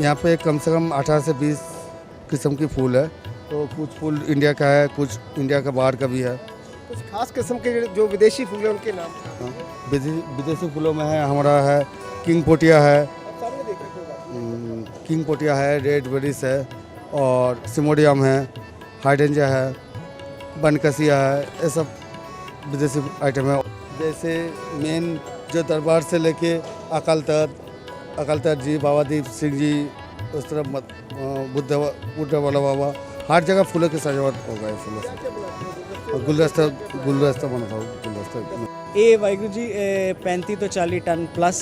यहाँ पे कम से कम 18 से 20 किस्म की फूल है। तो कुछ फूल इंडिया का है कुछ इंडिया का बाहर का भी है। कुछ खास किस्म के जो- विदेशी फूल हैं उनके नाम? हाँ, विदेशी विदेशी फूलों में है हमारा है किंग पोटिया है। हो हम्म, किंग पोटिया है रेड बेरिस है और सिमोडियम है हाइडेंजा है बनकसिया है ये सब विदेशी आइटम है। जैसे मेन जो दरबार से लेके अकाल तख्त अकाल तख्त जी बाबा दीप सिंह जी उस तरफ मत- अ, बुद्ध बुद्ध वाला बाबा हर जगह फूलों की सजावट होगा ये फूलों से और गुलदस्ता गुलदस्ता बनता हो गुलदस्ता ਇਹ ਵਾਹਿਗੁਰੂ ਜੀ ਇਹ 35 ਤੋਂ 40 ਟਨ ਪਲੱਸ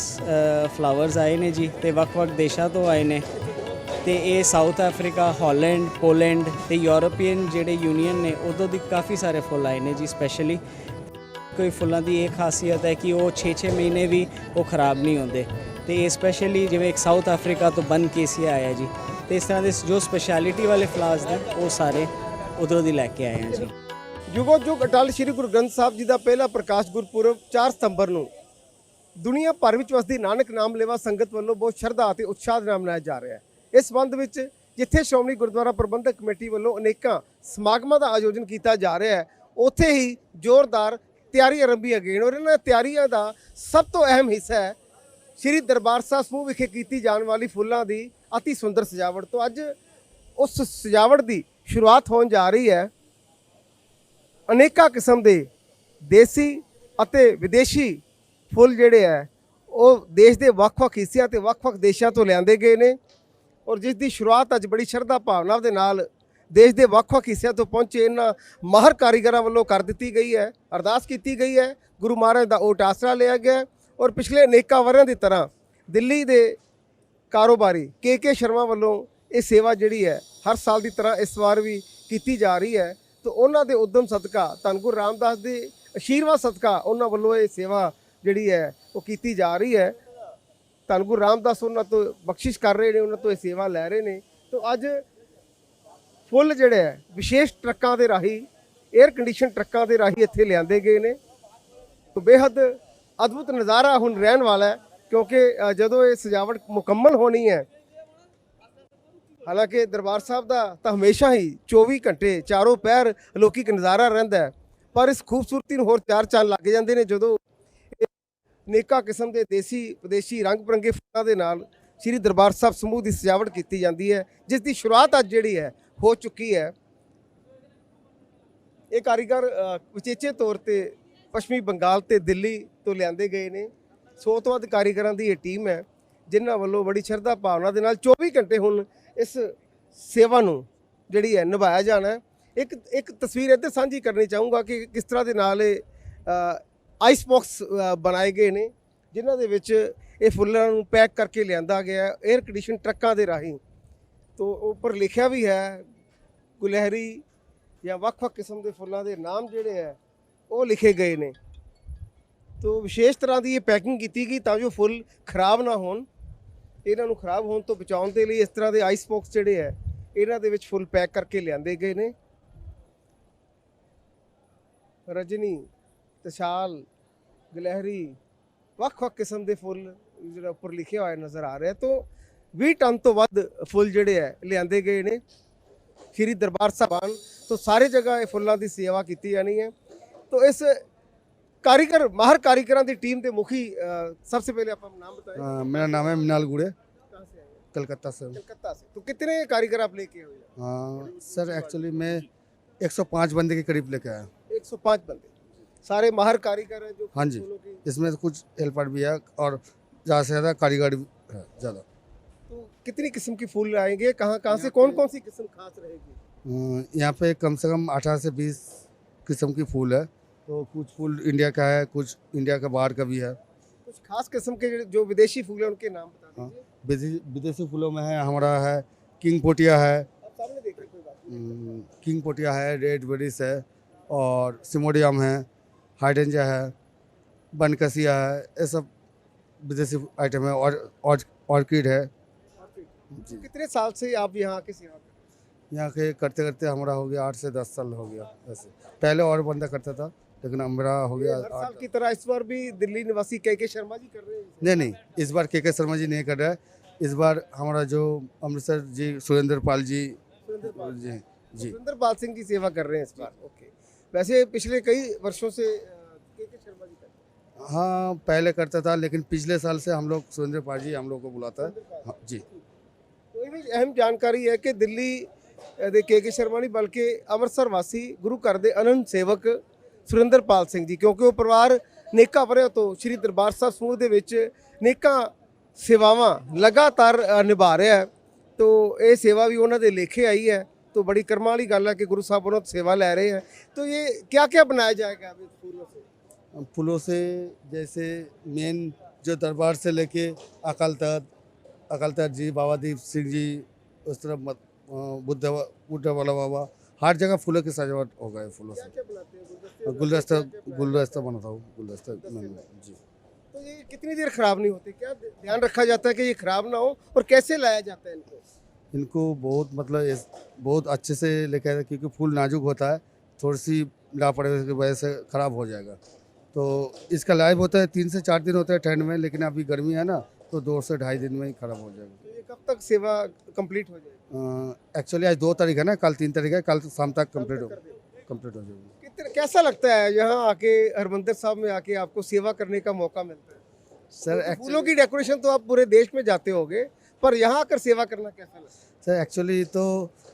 ਫਲਾਵਰਸ ਆਏ ਨੇ ਜੀ ਤੇ ਵੱਖ-ਵੱਖ ਦੇਸ਼ਾਂ ਤੋਂ ਆਏ ਨੇ ਤੇ ਇਹ ਸਾਊਥ ਅਫਰੀਕਾ ਹਾਲੈਂਡ ਪੋਲੈਂਡ ਤੇ ਯੂਰੋਪੀਅਨ ਜਿਹੜੇ ਯੂਨੀਅਨ ਨੇ ਉਦੋਂ ਦੀ ਕਾਫੀ ਸਾਰੇ ਫੁੱਲ ਆਏ ਨੇ ਜੀ ਸਪੈਸ਼ਲੀ ਕੋਈ ਫੁੱਲਾਂ ਦੀ ਇਹ ਖਾਸੀਅਤ ਹੈ ਕਿ ਉਹ 6-6 ਮਹੀਨੇ ਵੀ ਉਹ ਖਰਾਬ ਨਹੀਂ ਹੁੰਦੇ ਤੇ ਸਪੈਸ਼ਲੀ ਜਿਵੇਂ ਇੱਕ ਸਾਊਥ ਅਫਰੀਕਾ ਤੋਂ ਬਨ ਕੇਸੀਆ ਆਇਆ ਜੀ, ਤੇ ਇਸ ਤਰ੍ਹਾਂ ਦੇ ਜੋ ਸਪੈਸ਼ਲਿਟੀ ਵਾਲੇ ਫਲਾਵਰਸ ਨੇ, ਉਹ ਸਾਰੇ ਉਧਰੋਂ ਦੀ ਲੈ ਕੇ ਆਏ ਹਾਂ ਜੀ। ਯੁਗੋ ਯੁਗ ਅਟਲ ਸ੍ਰੀ ਗੁਰੂ ਗ੍ਰੰਥ ਸਾਹਿਬ ਜੀ ਦਾ ਪਹਿਲਾ ਪ੍ਰਕਾਸ਼ ਗੁਰਪੁਰਬ 4 ਸਤੰਬਰ ਨੂੰ। ਦੁਨੀਆ ਭਰ ਵਿੱਚ ਵਸਦੀ ਨਾਨਕ ਨਾਮ ਲੇਵਾ ਸੰਗਤ ਵੱਲੋਂ ਬਹੁਤ ਸ਼ਰਧਾ ਅਤੇ ਉਤਸ਼ਾਹ ਦੇ ਨਾਲ ਮਨਾਇਆ ਜਾ ਰਿਹਾ ਹੈ। ਇਸ ਸੰਬੰਧ ਵਿੱਚ ਜਿੱਥੇ ਸ਼੍ਰੋਮਣੀ ਗੁਰਦੁਆਰਾ ਪ੍ਰਬੰਧਕ ਕਮੇਟੀ ਵੱਲੋਂ ਅਨੇਕਾਂ ਸਮਾਗਮਾਂ ਦਾ ਆਯੋਜਨ ਕੀਤਾ ਜਾ ਰਿਹਾ ਹੈ, ਉੱਥੇ ਹੀ ਜ਼ੋਰਦਾਰ ਤਿਆਰੀ ਆਰੰਭੀ ਹੈ ਗਏ ਔਰ ਇਹਨਾਂ ਤਿਆਰੀਆਂ ਦਾ ਸਭ ਤੋਂ ਅਹਿਮ ਹਿੱਸਾ ਹੈ ਸ਼੍ਰੀ ਦਰਬਾਰ ਸਾਹਿਬ ਸਮੂਹ ਵਿਖੇ ਕੀਤੀ ਜਾਣ ਵਾਲੀ ਫੁੱਲਾਂ ਦੀ ਅਤੀ ਸੁੰਦਰ ਸਜਾਵਟ ਤੋਂ ਅੱਜ ਉਸ ਸਜਾਵਟ ਦੀ ਸ਼ੁਰੂਆਤ ਹੋਣ ਜਾ ਰਹੀ ਹੈ। ਅਨੇਕਾਂ ਕਿਸਮ ਦੇ ਦੇਸੀ ਅਤੇ ਵਿਦੇਸ਼ੀ ਫੁੱਲ ਜਿਹੜੇ ਹੈ, ਉਹ ਦੇਸ਼ ਦੇ ਵੱਖ-ਵੱਖ ਹਿੱਸਿਆਂ ਤੇ ਵੱਖ-ਵੱਖ ਦੇਸ਼ਾਂ ਤੋਂ ਲਿਆਂਦੇ ਗਏ ਨੇ ਔਰ ਜਿਸ ਦੀ ਸ਼ੁਰੂਆਤ ਅੱਜ ਬੜੀ ਸ਼ਰਧਾ ਭਾਵਨਾ ਦੇ ਨਾਲ ਦੇਸ਼ ਦੇ ਵੱਖ-ਵੱਖ ਹਿੱਸਿਆਂ ਤੋਂ ਪਹੁੰਚੇ ਇਹਨਾਂ ਮਾਹਰ ਕਾਰੀਗਰਾਂ ਵੱਲੋਂ ਕਰ ਦਿੱਤੀ ਗਈ ਹੈ, ਅਰਦਾਸ ਕੀਤੀ ਗਈ ਹੈ। ਗੁਰੂ ਮਹਾਰਾਜ ਦਾ ਓਟ ਆਸਰਾ ਲਿਆ ਗਿਆ ਔਰ ਪਿਛਲੇ ਅਨੇਕਾਂ ਵਰ੍ਹਿਆਂ ਦੀ ਤਰ੍ਹਾਂ ਦਿੱਲੀ ਦੇ ਕਾਰੋਬਾਰੀ ਕੇ ਕੇ ਸ਼ਰਮਾ ਵੱਲੋਂ ਇਹ ਸੇਵਾ ਜਿਹੜੀ ਹੈ, ਹਰ ਸਾਲ ਦੀ ਤਰ੍ਹਾਂ ਇਸ ਵਾਰ ਵੀ ਕੀਤੀ ਜਾ ਰਹੀ ਹੈ। ਤੇ ਉਹਨਾਂ ਦੇ ਉਦਮ ਸਦਕਾ, ਧੰਨ ਗੁਰੂ ਰਾਮਦਾਸ ਦੇ ਅਸ਼ੀਰਵਾਦ ਸਦਕਾ ਉਹਨਾਂ ਵੱਲੋਂ ਇਹ ਸੇਵਾ ਜਿਹੜੀ ਹੈ, ਉਹ ਕੀਤੀ ਜਾ ਰਹੀ ਹੈ। ਧੰਨ ਗੁਰੂ ਰਾਮਦਾਸ ਉਹਨਾਂ ਤੋਂ ਬਖਸ਼ਿਸ਼ ਕਰ ਰਹੇ ਨੇ, ਉਹਨਾਂ ਤੋਂ ਇਹ ਸੇਵਾ ਲੈ ਰਹੇ ਨੇ। ਤੋਂ ਅੱਜ ਫੁੱਲ ਜਿਹੜੇ ਹੈ, ਵਿਸ਼ੇਸ਼ ਟਰੱਕਾਂ ਦੇ ਰਾਹੀਂ 에ਅਰ ਕੰਡੀਸ਼ਨ ਟਰੱਕਾਂ ਦੇ ਰਾਹੀਂ ਇੱਥੇ ਲਿਆਂਦੇ ਗਏ ਨੇ। ਤੋਂ ਬੇਹੱਦ ਅਦਭੁਤ ਨਜ਼ਾਰਾ ਹੁਣ ਰਹਿਣ ਵਾਲਾ ਹੈ, ਕਿਉਂਕਿ ਜਦੋਂ ਇਹ ਸਜਾਵਟ ਮੁਕੰਮਲ ਹੋਣੀ ਹੈ, ਹਾਲਾਂਕਿ ਦਰਬਾਰ ਸਾਹਿਬ ਦਾ ਤਾਂ ਹਮੇਸ਼ਾ ਹੀ 24 ਘੰਟੇ ਚਾਰੋਂ ਪੈਰ ਅਲੌਕਿਕ ਨਜ਼ਾਰਾ ਰਹਿੰਦਾ ਹੈ, ਪਰ ਇਸ ਖੂਬਸੂਰਤੀ ਨੂੰ ਹੋਰ ਚਾਰ ਚੰਨ ਲੱਗ ਜਾਂਦੇ ਨੇ ਜਦੋਂ ਇਹ ਅਨੇਕਾਂ ਕਿਸਮ ਦੇ ਦੇਸੀ, ਵਿਦੇਸ਼ੀ ਰੰਗ ਬਰੰਗੇ ਫੁੱਲਾਂ ਦੇ ਨਾਲ ਸ੍ਰੀ ਦਰਬਾਰ ਸਾਹਿਬ ਸਮੂਹ ਦੀ ਸਜਾਵਟ ਕੀਤੀ ਜਾਂਦੀ ਹੈ, ਜਿਸ ਦੀ ਸ਼ੁਰੂਆਤ ਅੱਜ ਜਿਹੜੀ ਹੈ, ਹੋ ਚੁੱਕੀ ਹੈ। ਇਹ ਕਾਰੀਗਰ ਵਿਚੇਚੇ ਤੌਰ ਤੇ ਪੱਛਮੀ ਬੰਗਾਲ ਤੇ ਦਿੱਲੀ ਤੋਂ ਲਿਆਂਦੇ ਗਏ ਨੇ। ਸੌ ਤੋਂ ਵੱਧ ਕਾਰੀਗਰਾਂ ਦੀ ਇਹ ਟੀਮ ਹੈ, ਜਿਨ੍ਹਾਂ ਵੱਲੋਂ ਬੜੀ ਸ਼ਰਧਾ ਭਾਵਨਾ ਦੇ ਨਾਲ 24 ਘੰਟੇ ਹੁਣ ਇਸ ਸੇਵਾ ਨੂੰ ਜਿਹੜੀ ਹੈ ਨਿਭਾਇਆ ਜਾਣਾ ਹੈ। ਇੱਕ ਇੱਕ ਤਸਵੀਰ ਇੱਥੇ ਸਾਂਝੀ ਕਰਨੀ ਚਾਹੂੰਗਾ ਕਿ ਕਿਸ ਤਰ੍ਹਾਂ ਦੇ ਨਾਲ ਇਹ ਆਈਸ ਬਾਕਸ ਬਣਾਏ ਗਏ ਨੇ, ਜਿਨ੍ਹਾਂ ਦੇ ਵਿੱਚ ਇਹ ਫੁੱਲਾਂ ਨੂੰ ਪੈਕ ਕਰਕੇ ਲਿਆਂਦਾ ਗਿਆ ਹੈ 에ਅਰ ਕੰਡੀਸ਼ਨ ਟਰੱਕਾਂ ਦੇ ਰਾਹੀਂ। ਤੋਂ ਉੱਪਰ ਲਿਖਿਆ ਵੀ ਹੈ, ਗੁਲਹਿਰੀ ਜਾਂ ਵੱਖ-ਵੱਖ ਕਿਸਮ ਦੇ ਫੁੱਲਾਂ ਦੇ ਨਾਮ ਜਿਹੜੇ ਹੈ ਉਹ ਲਿਖੇ ਗਏ ਨੇ। ਤੋਂ ਵਿਸ਼ੇਸ਼ ਤਰ੍ਹਾਂ ਦੀ ਇਹ ਪੈਕਿੰਗ ਕੀਤੀ ਗਈ ਤਾਂ ਜੋ ਫੁੱਲ ਖਰਾਬ ਨਾ ਹੋਣ। ਇਹਨਾਂ ਨੂੰ ਖਰਾਬ ਹੋਣ ਤੋਂ ਬਚਾਉਣ ਦੇ ਲਈ ਇਸ ਤਰ੍ਹਾਂ ਦੇ ਆਈਸ ਬਾਕਸ ਜਿਹੜੇ ਹੈ, ਇਹਨਾਂ ਦੇ ਵਿੱਚ ਫੁੱਲ ਪੈਕ ਕਰਕੇ ਲਿਆਂਦੇ ਗਏ ਨੇ। ਰਜਨੀ, ਤਸ਼ਾਲ, ਗਲਹਿਰੀ, ਵੱਖ-ਵੱਖ ਕਿਸਮ ਦੇ ਫੁੱਲ ਜਿਹੜਾ ਉੱਪਰ ਲਿਖਿਆ ਹੋਇਆ ਨਜ਼ਰ ਆ ਰਿਹਾ। ਤੋਂ 20 ਟਨ ਤੋਂ ਵੱਧ ਫੁੱਲ ਜਿਹੜੇ ਹੈ, ਲਿਆਂਦੇ ਗਏ ਨੇ। ਸ਼੍ਰੀ ਦਰਬਾਰ ਸਾਹਿਬਾਨ, ਤੋਂ ਸਾਰੇ ਜਗ੍ਹਾ ਇਹ ਫੁੱਲਾਂ ਦੀ ਸੇਵਾ ਕੀਤੀ ਜਾਣੀ ਹੈ। तो इस कारीगर माहर कारीगरों की टीम के मुखी सबसे पहले आप नाम बताएं मेरा नाम है मिनाल गुड़े कलकत्ता से कलकत्ता से तो कितने कारीगर आप लेके आए हाँ सर एक्चुअली मैं 105 बंदे के करीब लेके आया 105 बंदे सारे माहर कारीगर हैं जो हाँ जी इसमें कुछ हेल्पर भी है और ज़्यादा से ज़्यादा कारीगर है ज़्यादा तो कितनी किस्म की फूल आएंगे कहाँ कहाँ से कौन कौन सी किस्म खास रहेगी यहाँ पे कम से कम अठारह से बीस किस्म की फूल है तो कुछ फूल इंडिया का है कुछ इंडिया का बाहर का भी है। कुछ खास किस्म के जो- विदेशी फूल हैं उनके नाम बता हाँ। विदेशी फूलों में है हमारा है किंग पोटिया है। हैं, अम, किंग पोटिया है रेड बेरिस है और सिमोडियम है हाइडेंजा है बनकसिया है ये सब विदेशी आइटम है और और ऑर्किड है। तो कितने साल से आप यहाँ की यहाँ के करते करते हमारा हो गया आठ से दस साल हो गया ऐसे। पहले और बंदा करता था। लेकिन अब मेरा हो हैं? गया ये हर साल आठ की तरह इस बार भी दिल्ली निवासी के के शर्मा जी कर रहे हैं नहीं नहीं इस बार के के शर्मा जी नहीं कर रहा है इस बार हमारा जो अमृतसर जी सुरेंद्र पाल जी जी जी सुरेंद्रपाल सिंह की सेवा कर रहे हैं इस बार ओके वैसे पिछले कई वर्षों से के के शर्मा जी करते हैं हाँ पहले करता था लेकिन पिछले साल से हम लोग सुरेंद्र पाल जी हम लोग को बुलाता है हाँ, जी तो ये भी अहम जानकारी है कि ਦਿੱਲੀ ਅ, ਦੇ ਕੇ ਕੇ ਸ਼ਰਮਾ ਨਹੀਂ ਬਲਕਿ ਅੰਮ੍ਰਿਤਸਰ ਵਾਸੀ ਗੁਰੂ ਘਰ ਦੇ ਅਨੰਦ ਸੇਵਕ ਸੁਰਿੰਦਰਪਾਲ ਸਿੰਘ ਜੀ ਕਿਉਂਕਿ ਉਹ ਪਰਿਵਾਰ ਨੇਕਾਂ ਵਰਿਆਂ ਤੋਂ ਸ੍ਰੀ ਦਰਬਾਰ ਸਾਹਿਬ ਸਮੂਹ ਦੇ ਵਿੱਚ ਨੇਕਾਂ ਸੇਵਾਵਾਂ ਲਗਾਤਾਰ ਅ, ਨਿਭਾ ਰਿਹਾ ਹੈ ਤੋ ਇਹ ਸੇਵਾ ਵੀ ਉਹਨਾਂ ਦੇ ਲੇਖੇ ਆਈ ਹੈ तो बड़ी कर्मा वाली गल है कि गुरु साहब उन्होंने सेवा ले रहे हैं तो ये क्या क्या बनाया जाएगा अभी फूलों से फूलों से जैसे मेन जो दरबार से लेके अकाल तख्त अकाल तख्त जी बाबा दीप सिंह जी उस तरफ मत- अ, बुद्ध बुद्ध वाला बाबा हर जगह फूलों की सजावट हो गए फूलों से क्या बनाते हैं गुलदस्ता गुलदस्ता बनाता हूँ गुलदस्ता जी। तो ये कितनी देर खराब नहीं होती? क्या ध्यान रखा जाता है कि ये खराब ना हो और कैसे लाया जाता है इनको? इनको बहुत मतलब बहुत अच्छे से लेके आए क्योंकि फूल नाजुक होता है थोड़ी सी लापरवाही की वजह से ख़राब हो जाएगा। तो इसका लाइव होता है तीन से चार दिन होता है ठंड में लेकिन अभी गर्मी है ना तो दो से ढाई दिन में ही ख़राब हो जाएगा। तो ये कब तक सेवा कंप्लीट हो जाएगी? एक्चुअली आज दो तारीख है ना कल तीन तारीख है कल शाम तक कंप्लीट हो कंप्लीट हो जाएगी। कितने कैसा लगता है यहाँ आके हरमंदिर साहब में आके आपको सेवा करने का मौका मिलता है? सर फूलों की डेकोरेशन तो आप पूरे देश में जाते होगे पर यहाँ आकर सेवा करना कैसा लगता है? सर एक्चुअली तो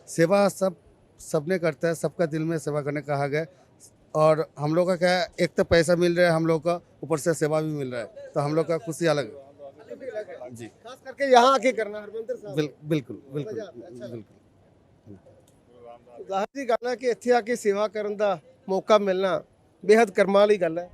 सेवा सब सबने करता है सबका दिल में सेवा करने कहा गया और हम लोग का क्या है एक तो पैसा मिल रहा है हम लोग का ऊपर से सेवा भी मिल रहा है। तो हम लोग का खुशी अलग है। जी। खास करके यहाँ आके करना हरमंदिर साहब। बिल्कुल बिल्कुल है, अच्छा। बिल्कुल। ਜ਼ਾਹਰ ਦੀ ਗੱਲ ਹੈ ਕਿ ਇੱਥੇ ਆ ਕੇ ਸੇਵਾ ਕਰਨ ਦਾ ਮੌਕਾ ਮਿਲਣਾ ਬੇहद ਕਰਮਾਂ ਵਾਲੀ ਗੱਲ ਹੈ।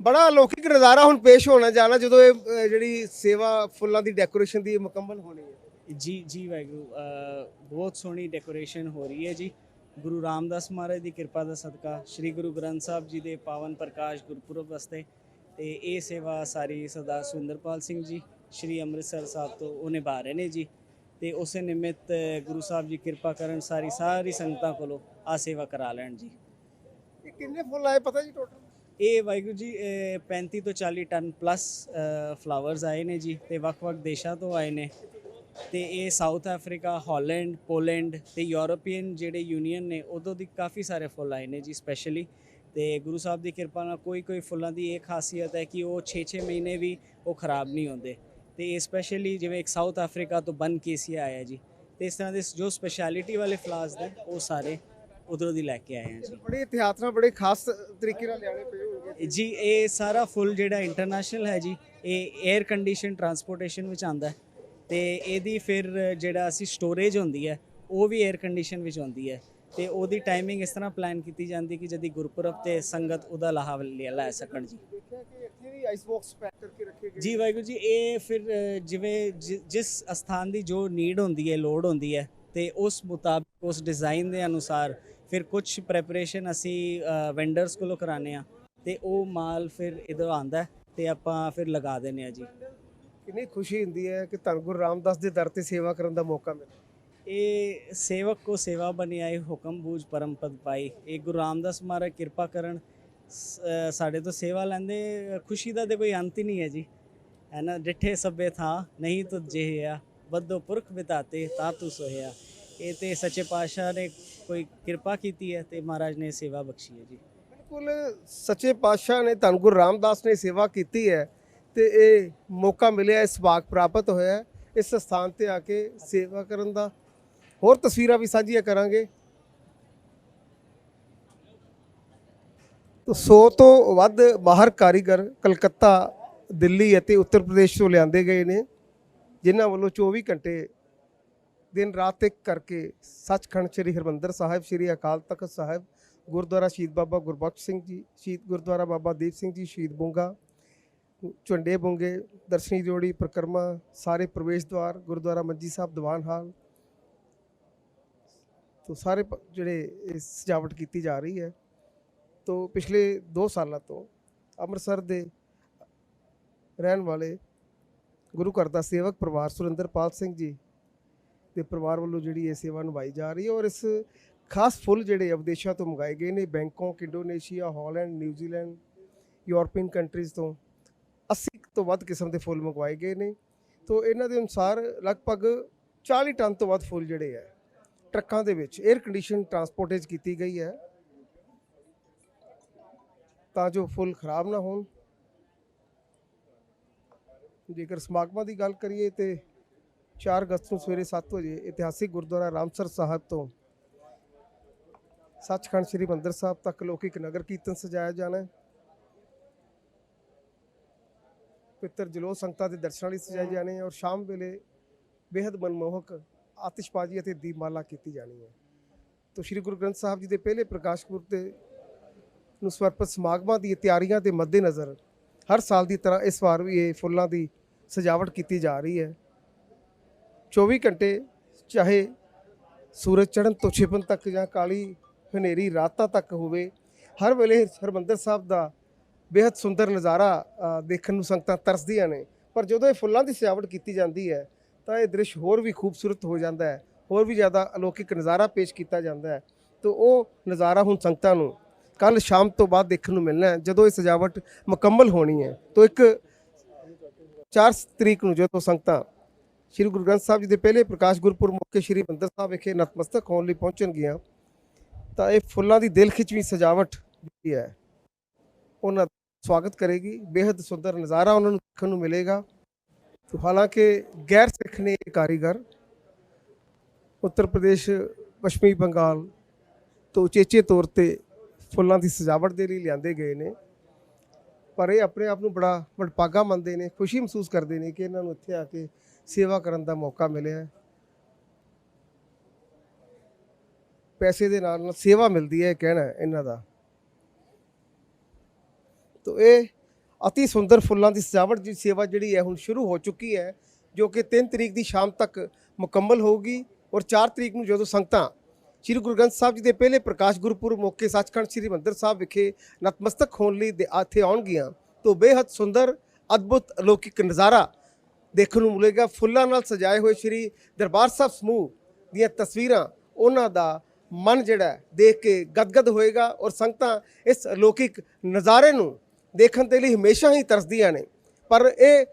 ਬੜਾ ਅਲੌਕਿਕ ਨਜ਼ਾਰਾ ਹੁਣ ਪੇਸ਼ ਹੋਣਾ ਜਾਣਾ ਜਦੋਂ ਇਹ ਜਿਹੜੀ ਸੇਵਾ ਫੁੱਲਾਂ ਦੀ ਡੈਕੋਰੇਸ਼ਨ ਦੀ ਮੁਕੰਮਲ ਹੋਣੀ ਹੈ। ਜੀ ਜੀ ਵਾਹਿਗੁਰੂ ਅ, ਬਹੁਤ ਸੋਹਣੀ ਡੈਕੋਰੇਸ਼ਨ ਹੋ ਰਹੀ ਹੈ ਜੀ। ਗੁਰੂ ਰਾਮਦਾਸ ਮਹਾਰਾਜ ਦੀ ਕਿਰਪਾ ਦਾ ਸਦਕਾ ਸ੍ਰੀ ਗੁਰੂ ਗ੍ਰੰਥ ਸਾਹਿਬ ਜੀ ਦੇ ਪਾਵਨ ਪ੍ਰਕਾਸ਼ ਗੁਰਪੁਰਬ ਵਾਸਤੇ ਤੇ ਇਹ ਸੇਵਾ ਸਾਰੀ ਸਰਦਾਰ ਸੁਰਿੰਦਰਪਾਲ ਸਿੰਘ ਜੀ ਸ੍ਰੀ ਅੰਮ੍ਰਿਤਸਰ ਸਾਹਿਬ ਤੋਂ ਉਹ ਨਿਭਾ ਰਹੇ ਨੇ ਜੀ। ਤੇ ਉਸੇ ਨਿਮਿਤ ਗੁਰੂ ਸਾਹਿਬ ਜੀ ਕਿਰਪਾ ਕਰਨ ਸਾਰੀ ਸਾਰੀ ਸੰਗਤਾਂ ਕੋਲੋਂ ਆ ਸੇਵਾ ਕਰਾ ਲੈਣ ਜੀ। ਇਹ ਕਿੰਨੇ ਫੁੱਲ ਆਏ ਪਤਾ ਜੀ ਟੋਟਲ ਇਹ ਵਾਹਿਗੁਰੂ ਜੀ ਇਹ 35 ਤੋਂ 40 ਟਨ ਪਲੱਸ ਫਲਾਵਰਸ ਆਏ ਨੇ ਜੀ ਤੇ ਵੱਖ-ਵੱਖ ਦੇਸ਼ਾਂ ਤੋਂ ਆਏ ਨੇ। ਤੇ ਇਹ ਸਾਊਥ ਅਫਰੀਕਾ ਹਾਲੈਂਡ ਪੋਲੈਂਡ ਤੇ ਯੂਰੋਪੀਅਨ ਜਿਹੜੇ ਯੂਨੀਅਨ ਨੇ ਉਦੋਂ ਦੀ ਕਾਫੀ ਸਾਰੇ ਫੁੱਲ ਆਏ ਨੇ ਜੀ ਸਪੈਸ਼ਲੀ ਤੇ ਗੁਰੂ ਸਾਹਿਬ ਦੀ ਕਿਰਪਾ ਨਾਲ ਕੋਈ ਕੋਈ ਫੁੱਲਾਂ ਦੀ ਇਹ ਖਾਸੀਅਤ ਹੈ ਕਿ ਉਹ 6-6 ਮਹੀਨੇ ਵੀ ਉਹ ਖਰਾਬ ਨਹੀਂ ਹੁੰਦੇ। ਤੇ ਇਹ ਸਪੈਸ਼ਲੀ ਜਿਵੇਂ ਇੱਕ ਸਾਊਥ ਅਫਰੀਕਾ ਤੋਂ ਬਨ ਕੇਸੀਆ ਆਇਆ ਜੀ ਤੇ ਇਸ ਤਰ੍ਹਾਂ ਦੇ ਜੋ ਸਪੈਸ਼ਲਿਟੀ ਵਾਲੇ ਫਲਾਵਰਸ ਨੇ ਉਹ ਸਾਰੇ ਉਧਰੋਂ ਦੀ ਲੈ ਕੇ ਆਏ ਹਾਂ ਜੀ। ਬੜੇ ਇਤਿਹਾਸ ਨਾਲ ਬੜੇ ਖਾਸ ਤਰੀਕੇ ਨਾਲ ਲਿਆਣੇ ਪਏ ਹੋਣਗੇ। ਜੀ ਇਹ ਸਾਰਾ ਫੁੱਲ ਜਿਹੜਾ ਇੰਟਰਨੈਸ਼ਨਲ ਹੈ ਜੀ ਇਹ 에ਅਰ ਕੰਡੀਸ਼ਨ ਟਰਾਂਸਪੋਰਟੇਸ਼ਨ ਵਿੱਚ ਆਂਦਾ ਹੈ। ਤੇ ਇਹਦੀ ਫਿਰ ਜਿਹੜਾ ਅਸੀਂ ਸਟੋਰੇਜ ਹੁੰਦੀ ਹੈ ਉਹ ਵੀ 에ਅਰ ਕੰਡੀਸ਼ਨ ਵਿੱਚ ਹੁੰਦੀ ਹੈ। ਤੇ ਉਹਦੀ ਟਾਈਮਿੰਗ ਇਸ ਤਰ੍ਹਾਂ ਪਲਾਨ ਕੀਤੀ ਜਾਂਦੀ ਕਿ ਜਦੀ ਗੁਰਪੁਰਬ ਤੇ ਸੰਗਤ ਉਹਦਾ ਲਾਹਾ ਲੈ ਸਕਣ ਜੀ। ਜੀ ਵਾਹਿਗੁਰੂ ਜੀ ਇਹ ਫਿਰ ਜਿਵੇਂ ਜਿਸ ਅਸਥਾਨ ਦੀ ਜੋ ਨੀਡ ਹੁੰਦੀ ਹੈ ਲੋੜ ਹੁੰਦੀ ਹੈ ਤੇ ਉਸ ਮੁਤਾਬਕ ਉਸ ਡਿਜ਼ਾਈਨ ਦੇ ਅਨੁਸਾਰ ਫਿਰ ਕੁਝ ਪ੍ਰੈਪਰੇਸ਼ਨ ਅਸੀਂ ਵੈਂਡਰਸ ਕੋਲੋਂ ਕਰਾਣੇ ਆ ਤੇ ਉਹ ਮਾਲ ਫਿਰ ਇਧਰ ਆਂਦਾ ਤੇ ਆਪਾਂ ਫਿਰ ਲਗਾ ਦਿੰਦੇ ਆ ਜੀ। ਕਿੰਨੀ ਖੁਸ਼ੀ ਹੁੰਦੀ ਹੈ ਕਿ ਧੰਨ ਗੁਰੂ ਰਾਮਦਾਸ ਦੇ ਦਰ ਤੇ ਸੇਵਾ ਕਰਨ ਦਾ ਮੌਕਾ ਮਿਲਿਆ। ਇਹ ਸੇਵਕ ਕੋ ਸੇਵਾ ਬਣੀ ਆਈ ਹੁਕਮ ਬੂਝ ਪਰਮ ਪਦ ਪਾਈ। ਇਹ ਗੁਰੂ ਰਾਮਦਾਸ ਮਹਾਰਾਜ ਕਿਰਪਾ ਕਰਨ ਸਾਡੇ ਤੋਂ ਸੇਵਾ ਲੈਂਦੇ, ਖੁਸ਼ੀ ਦਾ ਤੇ ਕੋਈ ਅੰਤ ਹੀ ਨਹੀਂ ਹੈ ਜੀ। ਹੈ ਨਾ? ਡਿੱਠੇ ਸਭੇ ਥਾਂ, ਨਹੀਂ ਤੁ ਜਿਹਿਆ ਬੱਦੋ ਪੁਰਖ ਬਿਤਾਤੇ, ਤਾਂ ਤੂੰ ਸੋਹਿਆ। ਇਹ ਤੇ ਸੱਚੇ ਪਾਤਸ਼ਾਹ ਨੇ ਕੋਈ ਕਿਰਪਾ ਕੀਤੀ ਹੈ ਤੇ ਮਹਾਰਾਜ ਨੇ ਸੇਵਾ ਬਖਸ਼ੀ ਹੈ ਜੀ। ਬਿਲਕੁਲ ਸੱਚੇ ਪਾਤਸ਼ਾਹ ਨੇ ਧੰਨ ਗੁਰੂ ਰਾਮਦਾਸ ਨੇ ਸੇਵਾ ਕੀਤੀ ਹੈ ਤੇ ਇਹ ਮੌਕਾ ਮਿਲਿਆ, ਇਸ ਭਾਗ ਪ੍ਰਾਪਤ ਹੋਇਆ, ਇਸ ਸਥਾਨ ਤੇ ਆ ਕੇ ਸੇਵਾ ਕਰਨ ਦਾ। ਹੋਰ ਤਸਵੀਰਾਂ ਵੀ ਸਾਂਝੀਆਂ ਕਰਾਂਗੇ। ਤੋ 100 ਤੋਂ ਵੱਧ ਬਾਹਰ ਕਾਰੀਗਰ ਕਲਕੱਤਾ, ਦਿੱਲੀ ਅਤੇ ਉੱਤਰ ਪ੍ਰਦੇਸ਼ ਤੋਂ ਲਿਆਂਦੇ ਗਏ ਨੇ, ਜਿਨ੍ਹਾਂ ਵੱਲੋਂ 24 ਘੰਟੇ ਦਿਨ ਰਾਤ ਇੱਕ ਕਰਕੇ ਸੱਚਖੰਡ ਸ੍ਰੀ ਹਰਿਮੰਦਰ ਸਾਹਿਬ, ਸ੍ਰੀ ਅਕਾਲ ਤਖਤ ਸਾਹਿਬ, ਗੁਰਦੁਆਰਾ ਸ਼ਹੀਦ ਬਾਬਾ ਗੁਰਬਖਸ਼ ਸਿੰਘ ਜੀ, ਸ਼ਹੀਦ ਗੁਰਦੁਆਰਾ ਬਾਬਾ ਦੀਪ ਸਿੰਘ ਜੀ, ਸ਼ਹੀਦ ਬੁੰਗਾ, ਝੰਡੇ ਬੁੰਗੇ, ਦਰਸ਼ਨੀ ਜੋੜੀ, ਪ੍ਰਕਰਮਾ, ਸਾਰੇ ਪ੍ਰਵੇਸ਼ ਦੁਆਰ, ਗੁਰਦੁਆਰਾ ਮੰਜੀ ਸਾਹਿਬ, ਦੀਵਾਨ ਹਾਲ ਤੋਂ ਸਾਰੇ ਪ- ਜਿਹੜੇ ਇਹ ਸਜਾਵਟ ਕੀਤੀ ਜਾ ਰਹੀ ਹੈ, ਤੋਂ ਪਿਛਲੇ 2 ਸਾਲਾਂ ਤੋਂ ਅੰਮ੍ਰਿਤਸਰ ਦੇ ਰਹਿਣ ਵਾਲੇ ਗੁਰੂ ਘਰ ਦਾ ਸੇਵਕ ਪਰਿਵਾਰ ਸੁਰਿੰਦਰਪਾਲ ਸਿੰਘ ਜੀ ਦੇ ਪਰਿਵਾਰ ਵੱਲੋਂ ਜਿਹੜੀ ਇਹ ਸੇਵਾ ਨਿਭਾਈ ਜਾ ਰਹੀ ਹੈ ਔਰ ਇਸ ਖਾਸ ਫੁੱਲ ਜਿਹੜੇ ਆ ਵਿਦੇਸ਼ਾਂ ਤੋਂ ਮੰਗਾਏ ਗਏ ਨੇ Bangkok Indonesia, Holland, New Zealand, European countries ਤੋਂ 80 ਤੋਂ ਵੱਧ ਕਿਸਮ ਦੇ ਫੁੱਲ ਮੰਗਵਾਏ ਗਏ ਨੇ, ਤੋਂ ਇਹਨਾਂ ਦੇ ਅਨੁਸਾਰ ਲਗਭਗ 40 ਟਨ ਤੋਂ ਵੱਧ ਫੁੱਲ ਜਿਹੜੇ ਹੈ ਟਰੱਕਾਂ ਦੇ ਵਿੱਚ 에ਅਰ ਕੰਡੀਸ਼ਨ ਟਰਾਂਸਪੋਰਟੇਜ ਕੀਤੀ ਗਈ ਹੈ। ਤਾਂ ਜੋ ਫੁੱਲ ਖਰਾਬ ਨਾ ਹੋਣ। ਜੇਕਰ ਸਮਾਗਮਾਂ ਦੀ ਗੱਲ ਕਰੀਏ ਤੇ 4 ਅਗਸਤ ਨੂੰ ਸਵੇਰੇ 7 ਵਜੇ ਇਤਿਹਾਸਿਕ ਗੁਰਦੁਆਰਾ ਰਾਮਸਰ ਸਾਹਿਬ ਤੋਂ ਸੱਚਖੰਡ ਸ੍ਰੀ ਮੰਦਰ ਸਾਹਿਬ ਤੱਕ ਲੋਕਿਕ ਨਗਰ ਕੀਰਤਨ ਸਜਾਇਆ ਜਾਣਾ ਹੈ। ਪਿੱਤਰ ਜਲੋ ਸੰਗਤਾਂ ਦੇ ਦਰਸ਼ਨਾਂ ਲਈ ਸਜਾਏ ਜਾਣੇ ਔਰ ਸ਼ਾਮ ਵੇਲੇ ਬੇहद ਮਨਮੋਹਕ ਆਤਿਸ਼ਬਾਜ਼ੀ ਅਤੇ ਦੀਪਮਾਲਾ ਕੀਤੀ ਜਾਣੀ ਹੈ। ਤੋ ਸ੍ਰੀ ਗੁਰੂ ਗ੍ਰੰਥ ਸਾਹਿਬ ਜੀ ਦੇ ਪਹਿਲੇ ਪ੍ਰਕਾਸ਼ ਪੁਰਬ ਤੇ ਨੂੰ ਸਮਰਪਿਤ ਸਮਾਗਮਾਂ ਦੀ ਤਿਆਰੀਆਂ ਦੇ ਮੱਦੇਨਜ਼ਰ ਹਰ ਸਾਲ ਦੀ ਤਰ੍ਹਾਂ ਇਸ ਵਾਰ ਵੀ ਇਹ ਫੁੱਲਾਂ ਦੀ ਸਜਾਵਟ ਕੀਤੀ ਜਾ ਰਹੀ ਹੈ। 24 ਘੰਟੇ ਚਾਹੇ ਸੂਰਜ ਚੜ੍ਹਨ ਤੋਂ ਛਿਪਣ ਤੱਕ ਜਾਂ ਕਾਲੀ ਹਨੇਰੀ ਰਾਤਾਂ ਤੱਕ ਹੋਵੇ, ਹਰ ਵੇਲੇ ਹਰਮੰਦਰ ਸਾਹਿਬ ਦਾ ਬੇहद ਸੁੰਦਰ ਨਜ਼ਾਰਾ ਦੇਖਣ ਨੂੰ ਸੰਗਤਾਂ ਤਰਸਦੀਆਂ ਨੇ। ਪਰ ਜਦੋਂ ਇਹ ਫੁੱਲਾਂ ਦੀ ਸਜਾਵਟ ਕੀਤੀ ਜਾਂਦੀ ਹੈ ਤਾਂ ਇਹ ਦ੍ਰਿਸ਼ ਹੋਰ ਵੀ ਖੂਬਸੂਰਤ ਹੋ ਜਾਂਦਾ ਹੈ, ਹੋਰ ਵੀ ਜ਼ਿਆਦਾ ਅਲੌਕਿਕ ਨਜ਼ਾਰਾ ਪੇਸ਼ ਕੀਤਾ ਜਾਂਦਾ ਹੈ। ਤਾਂ ਉਹ ਨਜ਼ਾਰਾ ਹੁਣ ਸੰਗਤਾਂ ਨੂੰ ਕੱਲ ਸ਼ਾਮ ਤੋਂ ਬਾਅਦ ਦੇਖਣ ਨੂੰ ਮਿਲਣਾ ਹੈ, ਜਦੋਂ ਇਹ ਸਜਾਵਟ ਮੁਕੰਮਲ ਹੋਣੀ ਹੈ। ਤਾਂ ਇੱਕ 4 ਤਰੀਕ ਨੂੰ ਜਦੋਂ ਸੰਗਤਾਂ ਸ਼੍ਰੀ ਗੁਰੂ ਗ੍ਰੰਥ ਸਾਹਿਬ ਜੀ ਦੇ ਪਹਿਲੇ ਪ੍ਰਕਾਸ਼ ਗੁਰਪੁਰਬ ਮੌਕੇ ਸ਼੍ਰੀ ਮੰਦਰ ਸਾਹਿਬ ਵਿਖੇ ਨਤਮਸਤਕ ਹੋਣ ਲਈ ਪਹੁੰਚਣਗੀਆਂ ਤਾਂ ਇਹ ਫੁੱਲਾਂ ਦੀ ਦਿਲ ਖਿੱਚਵੀਂ ਸਜਾਵਟ ਜਿਹੜੀ ਹੈ, ਉਹਨਾਂ ਦਾ ਸਵਾਗਤ ਕਰੇਗੀ। ਬੇहद ਸੁੰਦਰ ਨਜ਼ਾਰਾ ਉਹਨਾਂ ਨੂੰ ਦੇਖਣ ਨੂੰ ਮਿਲੇਗਾ। ਤੋ ਹਾਲਾਂਕਿ ਗੈਰ ਸਿੱਖ ਨੇ ਇਹ ਕਾਰੀਗਰ ਉੱਤਰ ਪ੍ਰਦੇਸ਼, ਪੱਛਮੀ ਬੰਗਾਲ ਤੋਂ ਉਚੇਚੇ ਤੌਰ ਤੇ ਫੁੱਲਾਂ ਦੀ ਸਜਾਵਟ ਦੇ ਲਈ ਲਿਆਂਦੇ ਗਏ ਨੇ। ਪਰ ਇਹ ਆਪਣੇ ਆਪ ਨੂੰ ਬੜਾ ਵਡਭਾਗਾ ਮੰਨਦੇ ਨੇ, ਖੁਸ਼ੀ ਮਹਿਸੂਸ ਕਰਦੇ ਨੇ ਕਿ ਇਹਨਾਂ ਨੂੰ ਇੱਥੇ ਆ ਕੇ ਸੇਵਾ ਕਰਨ ਦਾ ਮੌਕਾ ਮਿਲਿਆ ਹੈ। ਪੈਸੇ ਦੇ ਨਾਲ ਨਾਲ ਸੇਵਾ ਮਿਲਦੀ ਹੈ ਇਹ ਕਹਿਣਾ ਇਹਨਾਂ ਦਾ। ਤੋ ਇਹ ਅਤੀ ਸੁੰਦਰ ਫੁੱਲਾਂ ਦੀ ਸਜਾਵਟ ਦੀ ਸੇਵਾ ਜਿਹੜੀ ਹੈ ਹੁਣ ਸ਼ੁਰੂ ਹੋ ਚੁੱਕੀ ਹੈ, ਜੋ ਕਿ 3 ਤਰੀਕ ਦੀ ਸ਼ਾਮ ਤੱਕ ਮੁਕੰਮਲ ਹੋਊਗੀ ਔਰ 4 ਤਰੀਕ ਨੂੰ ਜਦੋਂ ਸੰਗਤਾਂ ਸ੍ਰੀ ਗੁਰੂ ਗ੍ਰੰਥ ਸਾਹਿਬ ਜੀ ਦੇ ਪਹਿਲੇ ਪ੍ਰਕਾਸ਼ ਗੁਰਪੁਰਬ ਮੌਕੇ ਸੱਚਖੰਡ ਸ੍ਰੀ ਹਰਿਮੰਦਰ ਸਾਹਿਬ ਵਿਖੇ ਨਤਮਸਤਕ ਹੋਣ ਲਈ ਦੇ- ਇੱਥੇ ਆਉਣਗੀਆਂ, ਤੋਂ ਬੇहद ਸੁੰਦਰ, ਅਦਭੁਤ, ਅਲੌਕਿਕ ਨਜ਼ਾਰਾ ਦੇਖਣ ਨੂੰ ਮਿਲੇਗਾ। ਫੁੱਲਾਂ ਨਾਲ ਸਜਾਏ ਹੋਏ ਸ੍ਰੀ ਦਰਬਾਰ ਸਾਹਿਬ ਸਮੂਹ ਦੀਆਂ ਤਸਵੀਰਾਂ, ਉਹਨਾਂ ਦਾ ਮਨ ਜਿਹੜਾ ਦੇਖ ਕੇ ਗਦਗਦ ਹੋਏਗਾ ਔਰ ਸੰਗਤਾਂ ਇਸ ਅਲੌਕਿਕ ਨਜ਼ਾਰੇ ਨੂੰ ਦੇਖਣ ਦੇ ਲਈ ਹਮੇਸ਼ਾ ਹੀ ਤਰਸਦੀਆਂ ਨੇ। ਪਰ ਇਹ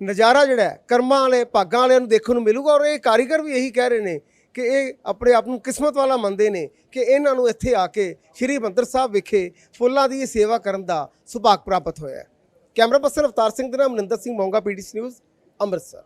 ਨਜ਼ਾਰਾ ਜਿਹੜਾ ਕਰਮਾਂ ਵਾਲੇ, ਭਾਗਾਂ ਵਾਲਿਆਂ ਨੂੰ ਦੇਖਣ ਨੂੰ ਮਿਲੂਗਾ ਔਰ ਇਹ ਕਾਰੀਗਰ ਵੀ ਇਹੀ ਕਹਿ ਰਹੇ ਨੇ ਕਿ ਇਹ ਆਪਣੇ ਆਪ ਨੂੰ ਕਿਸਮਤ ਵਾਲਾ ਮੰਨਦੇ ਨੇ ਕਿ ਇਹਨਾਂ ਨੂੰ ਇੱਥੇ ਆ ਕੇ ਸ਼੍ਰੀ ਹਰਿਮੰਦਰ ਸਾਹਿਬ ਵਿਖੇ ਫੁੱਲਾਂ ਦੀ ਸੇਵਾ ਕਰਨ ਦਾ ਸੁਭਾਗ ਪ੍ਰਾਪਤ ਹੋਇਆ ਹੈ। ਕੈਮਰਾ ਪਰਸਨ ਅਵਤਾਰ ਸਿੰਘ ਦੇ ਨਾਮ, ਮਨਿੰਦਰ ਸਿੰਘ ਮੌਂਗਾ, ਪੀਡੀਸੀ ਨਿਊਜ਼, ਅੰਮ੍ਰਿਤਸਰ।